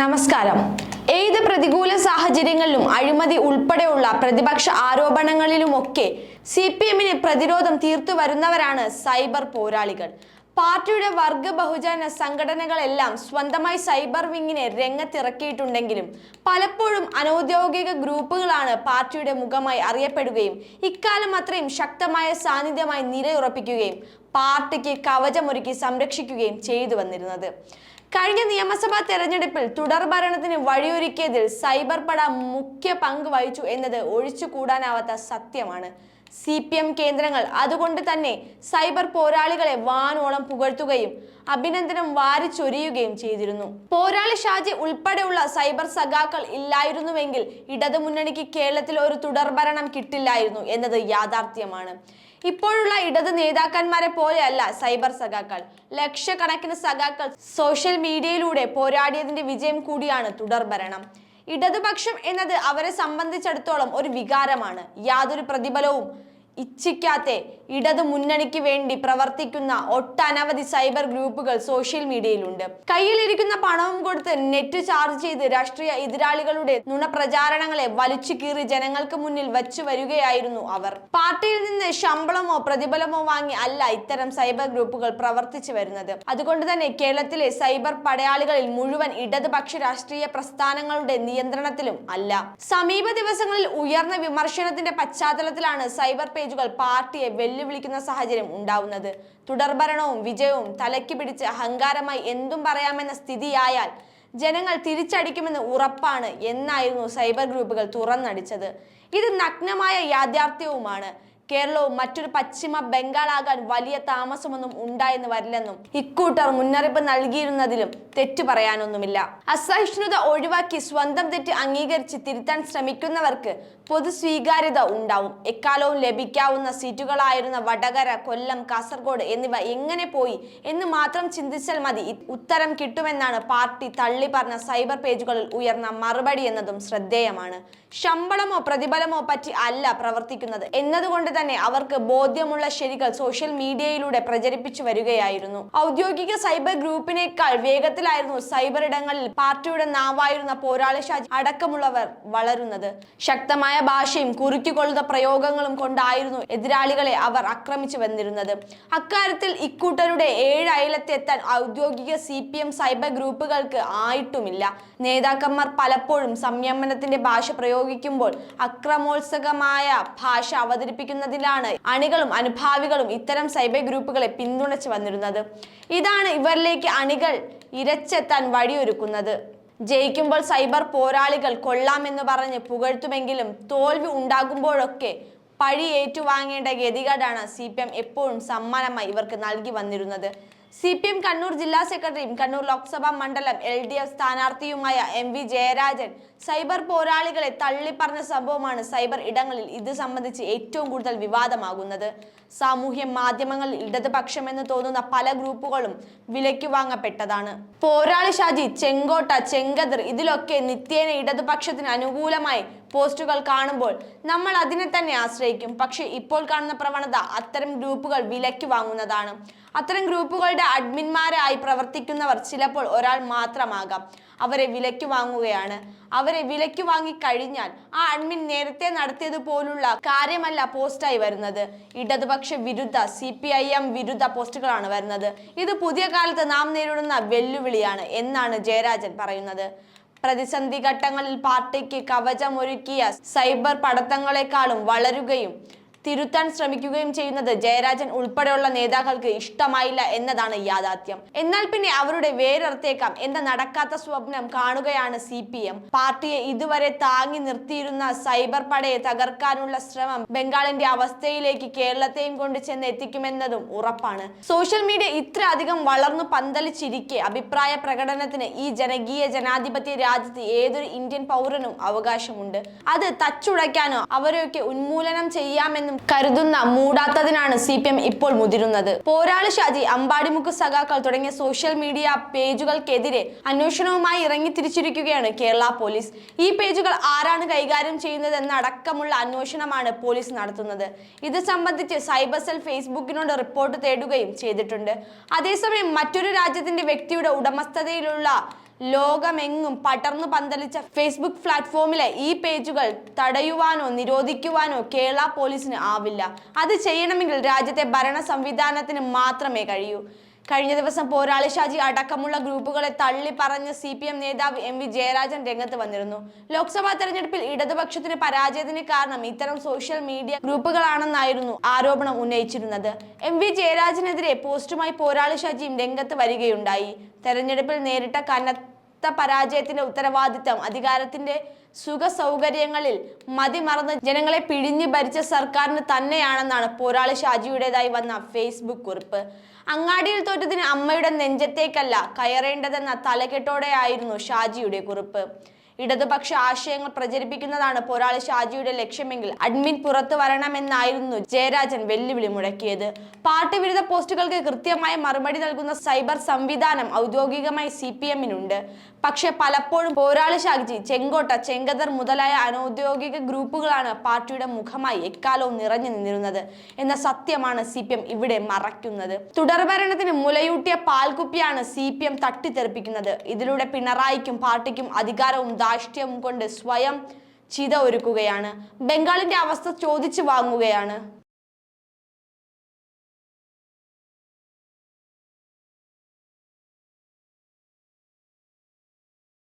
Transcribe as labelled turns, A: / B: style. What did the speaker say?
A: നമസ്കാരം. ഏത് പ്രതികൂല സാഹചര്യങ്ങളിലും അഴിമതി ഉൾപ്പെടെയുള്ള പ്രതിപക്ഷ ആരോപണങ്ങളിലുമൊക്കെ സി പി എമ്മിന് പ്രതിരോധം തീർത്തു വരുന്നവരാണ് സൈബർ പോരാളികൾ. പാർട്ടിയുടെ വർഗ ബഹുജന സംഘടനകളെല്ലാം സ്വന്തമായി സൈബർ വിങ്ങിനെ രംഗത്തിറക്കിയിട്ടുണ്ടെങ്കിലും പലപ്പോഴും അനൗദ്യോഗിക ഗ്രൂപ്പുകളാണ് പാർട്ടിയുടെ മുഖമായി അറിയപ്പെടുകയും ഇക്കാലം അത്രയും ശക്തമായ സാന്നിധ്യമായി നിലയുറപ്പിക്കുകയും പാർട്ടിക്ക് കവചമൊരുക്കി സംരക്ഷിക്കുകയും ചെയ്തു വന്നിരുന്നത്. കഴിഞ്ഞ നിയമസഭാ തെരഞ്ഞെടുപ്പിൽ തുടർ ഭരണത്തിന് വഴിയൊരുക്കിയതിൽ സൈബർ പട മുഖ്യ പങ്ക് വഹിച്ചു എന്നത് ഒഴിച്ചുകൂടാനാവാത്ത സത്യമാണ്. സി പി എം കേന്ദ്രങ്ങൾ അതുകൊണ്ട് തന്നെ സൈബർ പോരാളികളെ വാനോളം പുകഴ്ത്തുകയും അഭിനന്ദനം വാരിച്ചൊരിയുകയും ചെയ്തിരുന്നു. പോരാളി ഷാജി ഉൾപ്പെടെയുള്ള സൈബർ സഖാക്കൾ ഇല്ലായിരുന്നുവെങ്കിൽ ഇടതുമുന്നണിക്ക് കേരളത്തിൽ ഒരു തുടർഭരണം കിട്ടില്ലായിരുന്നു എന്നത് യാഥാർത്ഥ്യമാണ്. ഇപ്പോഴുള്ള ഇടത് നേതാക്കന്മാരെ പോലെയല്ല സൈബർ സഖാക്കൾ. ലക്ഷക്കണക്കിന് സഖാക്കൾ സോഷ്യൽ മീഡിയയിലൂടെ പോരാടിയതിന്റെ വിജയം കൂടിയാണ് തുടർഭരണം. ഇടതുപക്ഷം എന്നത് അവരെ സംബന്ധിച്ചിടത്തോളം ഒരു വികാരമാണ്. യാതൊരു പ്രതിഫലവും ഇച്ഛിക്കാത്ത ഇടതു മുന്നണിക്ക് വേണ്ടി പ്രവർത്തിക്കുന്ന ഒട്ടനവധി സൈബർ ഗ്രൂപ്പുകൾ സോഷ്യൽ മീഡിയയിലുണ്ട്. കയ്യിലിരിക്കുന്ന പണവും കൊടുത്ത് നെറ്റ് ചാർജ് ചെയ്ത് രാഷ്ട്രീയ എതിരാളികളുടെ നുണപ്രചാരണങ്ങളെ വലിച്ചു കീറി ജനങ്ങൾക്ക് മുന്നിൽ വച്ചു വരികയായിരുന്നു അവർ. പാർട്ടിയിൽ നിന്ന് ശമ്പളമോ പ്രതിഫലമോ വാങ്ങി അല്ല ഇത്തരം സൈബർ ഗ്രൂപ്പുകൾ പ്രവർത്തിച്ചു വരുന്നത്. അതുകൊണ്ട് തന്നെ കേരളത്തിലെ സൈബർ പടയാളികളിൽ മുഴുവൻ ഇടതുപക്ഷ രാഷ്ട്രീയ പ്രസ്ഥാനങ്ങളുടെ നിയന്ത്രണത്തിലും അല്ല. സമീപ ദിവസങ്ങളിൽ ഉയർന്ന വിമർശനത്തിന്റെ പശ്ചാത്തലത്തിലാണ് സൈബർ പേജുകൾ പാർട്ടിയെ വെല്ലുവിളിക്കുന്ന സാഹചര്യം ഉണ്ടാവുന്നത്. തുടർഭരണവും വിജയവും തലയ്ക്ക് പിടിച്ച് അഹങ്കാരമായി എന്തും പറയാമെന്ന സ്ഥിതിയായാൽ ജനങ്ങൾ തിരിച്ചടിക്കുമെന്ന് ഉറപ്പാണ് എന്നായിരുന്നു സൈബർ ഗ്രൂപ്പുകൾ തുറന്നടിച്ചത്. ഇത് നഗ്നമായ യാഥാർത്ഥ്യവുമാണ്. കേരളവും മറ്റൊരു പശ്ചിമ ബംഗാളാകാൻ വലിയ താമസമൊന്നും ഉണ്ടായെന്ന് വരില്ലെന്നും ഇക്കൂട്ടർ മുന്നറിയിപ്പ് നൽകിയിരുന്നതിലും തെറ്റു പറയാനൊന്നുമില്ല. അസഹിഷ്ണുത ഒഴിവാക്കി സ്വന്തം തെറ്റ് അംഗീകരിച്ച് തിരുത്താൻ ശ്രമിക്കുന്നവർക്ക് പൊതു സ്വീകാര്യത ഉണ്ടാവും. എക്കാലവും ലഭിക്കാവുന്ന സീറ്റുകളായിരുന്ന വടകര കൊല്ലം കാസർഗോഡ് എന്നിവ എങ്ങനെ പോയി എന്ന് മാത്രം ചിന്തിച്ചാൽ മതി. ഉത്തരം കിട്ടുമെന്നാണ് പാർട്ടി തള്ളി പറഞ്ഞ സൈബർ പേജുകളിൽ ഉയർന്ന മറുപടി എന്നതും ശ്രദ്ധേയമാണ്. ശമ്പളമോ പ്രതിഫലമോ പറ്റി അല്ല പ്രവർത്തിക്കുന്നത്. എന്നതുകൊണ്ട് തന്നെ അവർക്ക് ബോധ്യമുള്ള ശരികൾ സോഷ്യൽ മീഡിയയിലൂടെ പ്രചരിപ്പിച്ചു വരികയായിരുന്നു. ഔദ്യോഗിക സൈബർ ഗ്രൂപ്പിനേക്കാൾ വേഗത്തിലായിരുന്നു സൈബർ ഇടങ്ങളിൽ പാർട്ടിയുടെ നാവായിരുന്ന പോരാളി ഷാജി അടക്കമുള്ളവർ വളരുന്നത്. ശക്തമായ ഭാഷയും കുറുക്കിക്കൊള്ളുന്ന പ്രയോഗങ്ങളും കൊണ്ടായിരുന്നു എതിരാളികളെ അവർ ആക്രമിച്ചു വന്നിരുന്നത്. അക്കാര്യത്തിൽ ഇക്കൂട്ടരുടെ ഏഴ് അയലത്തെത്താൻ ഔദ്യോഗിക സി പി എം സൈബർ ഗ്രൂപ്പുകൾക്ക് ആയിട്ടുമില്ല. നേതാക്കന്മാർ പലപ്പോഴും സംയമനത്തിന്റെ ഭാഷ പ്രയോഗിക്കുമ്പോൾ അക്രമോത്സകമായ ഭാഷ അവതരിപ്പിക്കുന്നതിലാണ് അണികളും അനുഭാവികളും ഇത്തരം സൈബർ ഗ്രൂപ്പുകളെ പിന്തുണച്ചു വന്നിരുന്നത്. ഇതാണ് ഇവരിലേക്ക് അണികൾ ഇരച്ചെത്താൻ വഴിയൊരുക്കുന്നത്. ജയിക്കുമ്പോൾ സൈബർ പോരാളികൾ കൊള്ളാമെന്ന് പറഞ്ഞ് പുകഴ്ത്തുമെങ്കിലും തോൽവി ഉണ്ടാകുമ്പോഴൊക്കെ പഴി ഏറ്റുവാങ്ങേണ്ട ഗതികേടാണ് സി പി എം എപ്പോഴും സമ്മാനമായി ഇവർക്ക് നൽകി വന്നിരുന്നത്. സി പി എം കണ്ണൂർ ജില്ലാ സെക്രട്ടറിയും കണ്ണൂർ ലോക്സഭാ മണ്ഡലം എൽ ഡി എഫ് സ്ഥാനാർത്ഥിയുമായ എം വി ജയരാജൻ സൈബർ പോരാളികളെ തള്ളിപ്പറഞ്ഞ സംഭവമാണ് സൈബർ ഇടങ്ങളിൽ ഇത് സംബന്ധിച്ച് ഏറ്റവും കൂടുതൽ വിവാദമാകുന്നത്. സാമൂഹ്യ മാധ്യമങ്ങളിൽ ഇടതുപക്ഷമെന്ന് തോന്നുന്ന പല ഗ്രൂപ്പുകളും വിലയ്ക്ക് വാങ്ങപ്പെട്ടതാണ്. പോരാളി ഷാജി ചെങ്കോട്ട ചെങ്കതിർ ഇതിലൊക്കെ നിത്യേന ഇടതുപക്ഷത്തിന് അനുകൂലമായി പോസ്റ്റുകൾ കാണുമ്പോൾ നമ്മൾ അതിനെ തന്നെ ആശ്രയിക്കും. പക്ഷേ ഇപ്പോൾ കാണുന്ന പ്രവണത അത്തരം ഗ്രൂപ്പുകൾ വിലയ്ക്ക് വാങ്ങുന്നതാണ്. അത്തരം ഗ്രൂപ്പുകളുടെ അഡ്മിന്മാരായി പ്രവർത്തിക്കുന്നവർ ചിലപ്പോൾ ഒരാൾ മാത്രമാകാം. അവരെ വിലയ്ക്ക് വാങ്ങുകയാണ്. അവരെ വിലയ്ക്ക് വാങ്ങി കഴിഞ്ഞാൽ ആ അഡ്മിൻ നേരത്തെ നടത്തിയതുപോലുള്ള കാര്യമല്ല പോസ്റ്റായി വരുന്നത്. ഇടതുപക്ഷ വിരുദ്ധ സി പി ഐ എം വിരുദ്ധ പോസ്റ്റുകളാണ് വരുന്നത്. ഇത് പുതിയ കാലത്ത് നാം നേരിടുന്ന വെല്ലുവിളിയാണ് എന്നാണ് ജയരാജൻ പറയുന്നത്. പ്രതിസന്ധി ഘട്ടങ്ങളിൽ പാർട്ടിക്ക് കവചമൊരുക്കിയ സൈബർ പടത്തങ്ങളെക്കാളും വളരുകയും തിരുത്താൻ ശ്രമിക്കുകയും ചെയ്യുന്നത് ജയരാജൻ ഉൾപ്പെടെയുള്ള നേതാക്കൾക്ക് ഇഷ്ടമായില്ല എന്നതാണ് യാഥാർത്ഥ്യം. എന്നാൽ പിന്നെ അവരുടെ വേരർത്തേക്കാം എന്ന നടക്കാത്ത സ്വപ്നം കാണുകയാണ് സി പി എം. പാർട്ടിയെ ഇതുവരെ താങ്ങി നിർത്തിയിരുന്ന സൈബർ പടയെ തകർക്കാനുള്ള ശ്രമം ബംഗാളിന്റെ അവസ്ഥയിലേക്ക് കേരളത്തെയും കൊണ്ട് ചെന്ന് എത്തിക്കുമെന്നതും ഉറപ്പാണ്. സോഷ്യൽ മീഡിയ ഇത്ര അധികം വളർന്നു പന്തലിച്ചിരിക്കെ അഭിപ്രായ പ്രകടനത്തിന് ഈ ജനകീയ ജനാധിപത്യ രാജ്യത്ത് ഏതൊരു ഇന്ത്യൻ പൗരനും അവകാശമുണ്ട്. അത് തച്ചുടയ്ക്കാനോ അവരെയൊക്കെ ഉന്മൂലനം ചെയ്യാമെന്നും കരുതുന്ന മൂടാത്തതിനാണ് സി പി എം ഇപ്പോൾ മുതിരുന്നത്. പോരാളി ഷാജി അമ്പാടിമുക്ക് സഖാക്കൾ തുടങ്ങിയ സോഷ്യൽ മീഡിയ പേജുകൾക്കെതിരെ അന്വേഷണവുമായി ഇറങ്ങി തിരിച്ചിരിക്കുകയാണ് കേരള പോലീസ്. ഈ പേജുകൾ ആരാണ് കൈകാര്യം ചെയ്യുന്നത് എന്നടക്കമുള്ള അന്വേഷണമാണ് പോലീസ് നടത്തുന്നത്. ഇത് സംബന്ധിച്ച് സൈബർ സെൽ ഫേസ്ബുക്കിനോട് റിപ്പോർട്ട് തേടുകയും ചെയ്തിട്ടുണ്ട്. അതേസമയം മറ്റൊരു രാജ്യത്തിന്റെ വ്യക്തിയുടെ ഉടമസ്ഥതയിലുള്ള ലോകമെങ്ങും പടർന്നു പന്തലിച്ച ഫേസ്ബുക്ക് പ്ലാറ്റ്ഫോമിലെ ഈ പേജുകൾ തടയുവാനോ നിരോധിക്കുവാനോ കേരള പോലീസിന് ആവില്ല. അത് ചെയ്യണമെങ്കിൽ രാജ്യത്തെ ഭരണ സംവിധാനത്തിന് മാത്രമേ കഴിയൂ. കഴിഞ്ഞ ദിവസം പോരാളി ഷാജി അടക്കമുള്ള ഗ്രൂപ്പുകളെ തള്ളി പറഞ്ഞ സി പി എം നേതാവ് എം വി ജയരാജൻ രംഗത്ത് വന്നിരുന്നു. ലോക്സഭാ തെരഞ്ഞെടുപ്പിൽ ഇടതുപക്ഷത്തിന് പരാജയത്തിന് കാരണം ഇത്തരം സോഷ്യൽ മീഡിയ ഗ്രൂപ്പുകളാണെന്നായിരുന്നു ആരോപണം ഉന്നയിച്ചിരുന്നത്. എം വി ജയരാജനെതിരെ പോസ്റ്റുമായി പോരാളി ഷാജിയും രംഗത്ത് വരികയുണ്ടായി. തെരഞ്ഞെടുപ്പിൽ നേരിട്ട കനത്ത പരാജയത്തിന്റെ ഉത്തരവാദിത്തം അധികാരത്തിന്റെ സുഖ സൗകര്യങ്ങളിൽ മതിമറന്ന് ജനങ്ങളെ പിഴിഞ്ഞു ഭരിച്ച സർക്കാരിന് തന്നെയാണെന്നാണ് പോരാളി ഷാജിയുടേതായി വന്ന ഫേസ്ബുക്ക് കുറിപ്പ്. അങ്ങാടിയിൽ തോറ്റതിന് അമ്മയുടെ നെഞ്ചത്തേക്കല്ല കയറേണ്ടതെന്ന തലക്കെട്ടോടെയായിരുന്നു ഷാജിയുടെ കുറിപ്പ്. ഇടതുപക്ഷ ആശയങ്ങൾ പ്രചരിപ്പിക്കുന്നതാണ് പോരാളി ഷാജിയുടെ ലക്ഷ്യമെങ്കിൽ അഡ്മിൻ പുറത്തു വരണമെന്നായിരുന്നു ജയരാജൻ വെല്ലുവിളി മുഴക്കിയത്. പാർട്ടി വിരുദ്ധ പോസ്റ്റുകൾക്ക് കൃത്യമായ മറുപടി നൽകുന്ന സൈബർ സംവിധാനം ഔദ്യോഗികമായി സി പി എമ്മിനുണ്ട് പക്ഷെ പലപ്പോഴും പോരാളി ഷാജി ചെങ്കോട്ട ചെങ്കദർ മുതലായ അനൗദ്യോഗിക ഗ്രൂപ്പുകളാണ് പാർട്ടിയുടെ മുഖമായി എക്കാലവും നിറഞ്ഞു നിന്നിരുന്നത് എന്ന സത്യമാണ് സി ഇവിടെ മറയ്ക്കുന്നത്. തുടർഭരണത്തിന് മുലയൂട്ടിയ പാൽകുപ്പിയാണ് സി പി എം തട്ടിത്തെറിപ്പിക്കുന്നത്. ഇതിലൂടെ പിണറായിക്കും പാർട്ടിക്കും അധികാരവും ധാർഷ്ട്യവും കൊണ്ട് സ്വയം ചിത ഒരുക്കുകയാണ് ബംഗാളിന്റെ അവസ്ഥ ചോദിച്ചു വാങ്ങുകയാണ്.